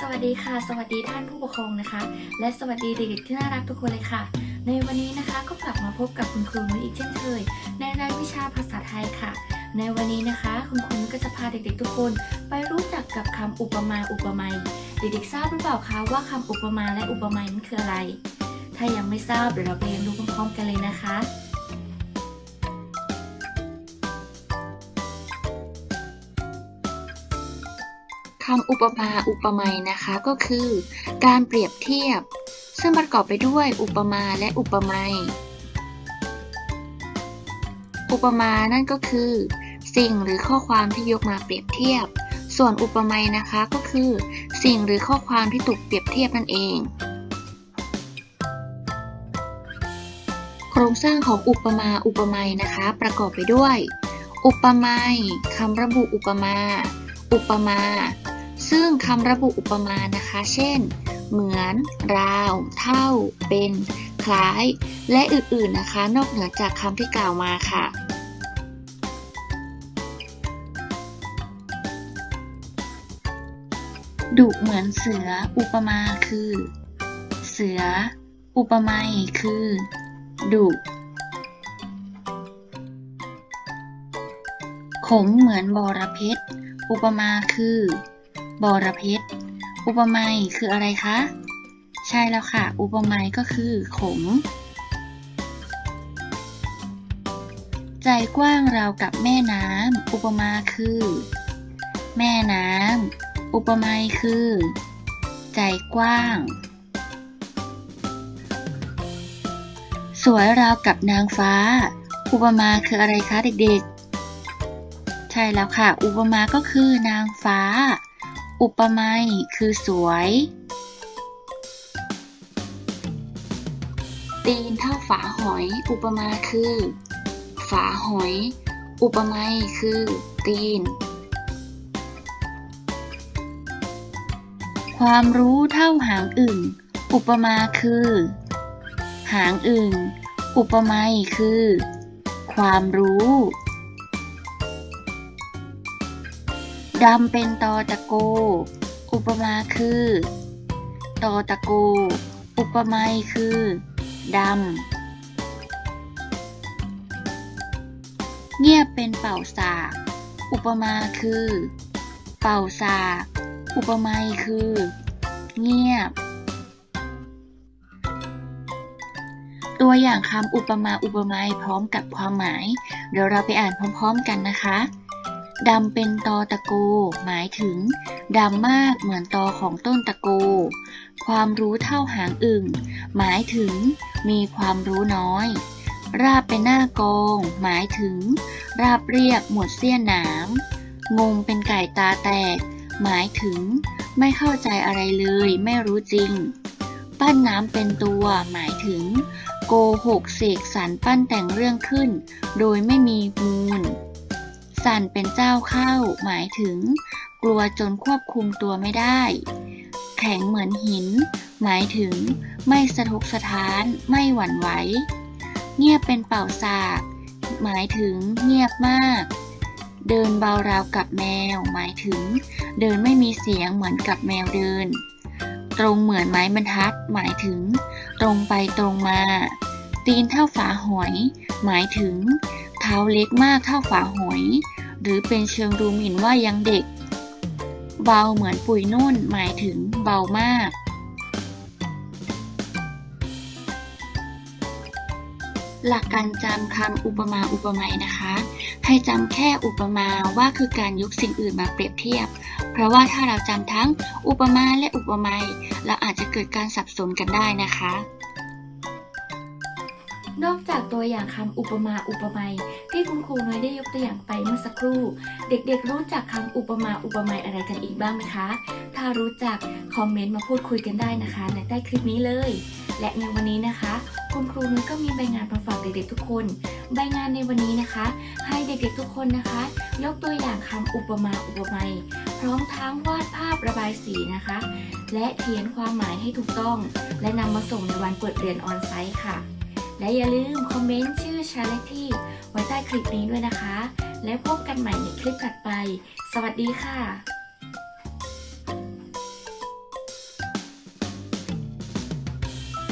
สวัสดีค่ะ สวัสดีท่านผู้ปกครองนะคะ และสวัสดีเด็กๆที่น่ารักทุกคนเลยค่ะ ในวันนี้นะคะก็กลับมาพบกับคุณครูนุ้ยอีกเช่นเคย ในรายวิชาภาษาไทยค่ะ ในวันนี้นะคะ คุณครูนุ้ยก็จะพาเด็กๆทุกคน ไปรู้จักกับคำอุปมาอุปไมยเด็กๆทราบหรือเปล่าคะว่าคำอุปมาและอุปไมยนั้นคืออะไร ถ้ายังไม่ทราบเดี๋ยวเราไปเรียนรู้พร้อมๆกันเลยนะคะำอุปมาอุปไมยนะคะก็คือ การเปรียบเทียบ ซึ่งประกอบไปด้วยอุปมาและอุปไมยอุปมานั่นก็คือ สิ่งหรือข้อความที่ยกมาเปรียบเทียบ ส่วนอุปไมยนะคะก็คือ สิ่งหรือข้อความที่ถูกเปรียบเทียบนั่นเอง โครงสร้างของอุปมาอุปไมยนะคะ ประกอบไปด้วย อุปไมยคำระบุอุปมา อุปมา ซึ่งคำระบุอุปมานะคะ เช่น เหมือน ราว เท่า เป็น คล้าย และอื่นๆนะคะ นอกเหนือจากคำที่กล่าวมาค่ะดุเหมือนเสือ อุปมาคือ เสือ อุปมยคือดุขมเหมือนบอระเพ็ดอุปมาคือ บอระเพ็ดอุปมาคืออะไรคะ ใช่แล้วค่ะ อุปมาก็คือขม ใจกว้างราวกับแม่น้ำ อุปมาคือ แม่น้ำ อุปมาคือ ใจกว้าง สวยราวกับนางฟ้า อุปมาคืออะไรคะเด็กๆ ใช่แล้วค่ะ อุปมาก็คือนางฟ้า อุปมยคือสวย ตีนเท่าฝาหอย อุปมาคือ ฝาหอย อุปมยคือ ตีน ความรู้เท่าหางอึ่ง อุปมาคือ หางอึ่ง อุปมยคือ ความรู้ ดำเป็นตอตะโก อุปมาคือ ตอตะโก อุปไมยคือ ดำ เงียบเป็นเป่าสาก อุปมาคือ เป่าสาก อุปไมยคือ เงียบ ตัวอย่างคำอุปมาอุปไมยพร้อมกับความหมาย เดี๋ยวเราไปอ่านพร้อม ๆ กันนะคะ ดำเป็นตอตะโก หมายถึงดำมากเหมือนตอของต้นตะโก ความรู้เท่าหางอึ่ง หมายถึงมีความรู้น้อย ราบเป็นหน้ากอง หมายถึง ราบเรียบหมดเสี้ยนหนามงงเป็นไก่ตาแตก หมายถึง ไม่เข้าใจอะไรเลย ไม่รู้จริง ปั้นน้ำเป็นตัว หมายถึง โกหกเสกสรรปั้นแต่งเรื่องขึ้น โดยไม่มีมูล สั่นเป็นเจ้าเข้า หมายถึง กลัวจนควบคุมตัวไม่ได้ แข็งเหมือนหิน หมายถึง ไม่สะทกสะท้าน ไม่หวั่นไหว เงียบเป็นเป่าสาก หมายถึง เงียบมาก เดินเบาราวกับแมว หมายถึง เดินไม่มีเสียงเหมือนกับแมวเดิน ตรงเหมือนไม้บรรทัด หมายถึง ตรงไปตรงมา ตีนเท่าฝาหอย หมายถึง เท้าเล็กมากเท่าฝาหอย หรือเป็นเชิงดูหมิ่นว่ายังเด็ก เบาเหมือนปุ๋ยนุ่นหมายถึงเบามาก หลักการจำคำอุปมาอุปไมยนะคะ ให้จำแค่อุปมาว่าคือการยกสิ่งอื่นมาเปรียบเทียบ เพราะว่าถ้าเราจำทั้งอุปมาและอุปไมยเราอาจจะเกิดการสับสนกันได้นะคะ นอกจากตัวอย่างคำอุปมาอุปไมยที่คุณครูน้อยได้ยกตัวอย่างไปเมื่อสักครู่ เด็กๆ รู้จักคำอุปมาอุปไมยอะไรกันอีกบ้างไหมคะ ถ้ารู้จักคอมเมนต์มาพูดคุยกันได้นะคะในใต้คลิปนี้เลย และในวันนี้นะคะ คุณครูนุ้ยก็มีใบงานมาฝากเด็กๆทุกคน ใบงานในวันนี้นะคะ ให้เด็กๆทุกคนนะคะ ยกตัวอย่างคำอุปมาอุปไมยพร้อมทั้งวาดภาพระบายสีนะคะ และเขียนความหมายให้ถูกต้อง และนำมาส่งในวันเปิดเรียนออนไซต์ค่ะ และอย่าลืมคอมเมนต์ชื่อชาเลที่ไว้ใต้คลิปนี้ด้วยนะคะ และพบกันใหม่ในคลิปถัดไป สวัสดีค่ะ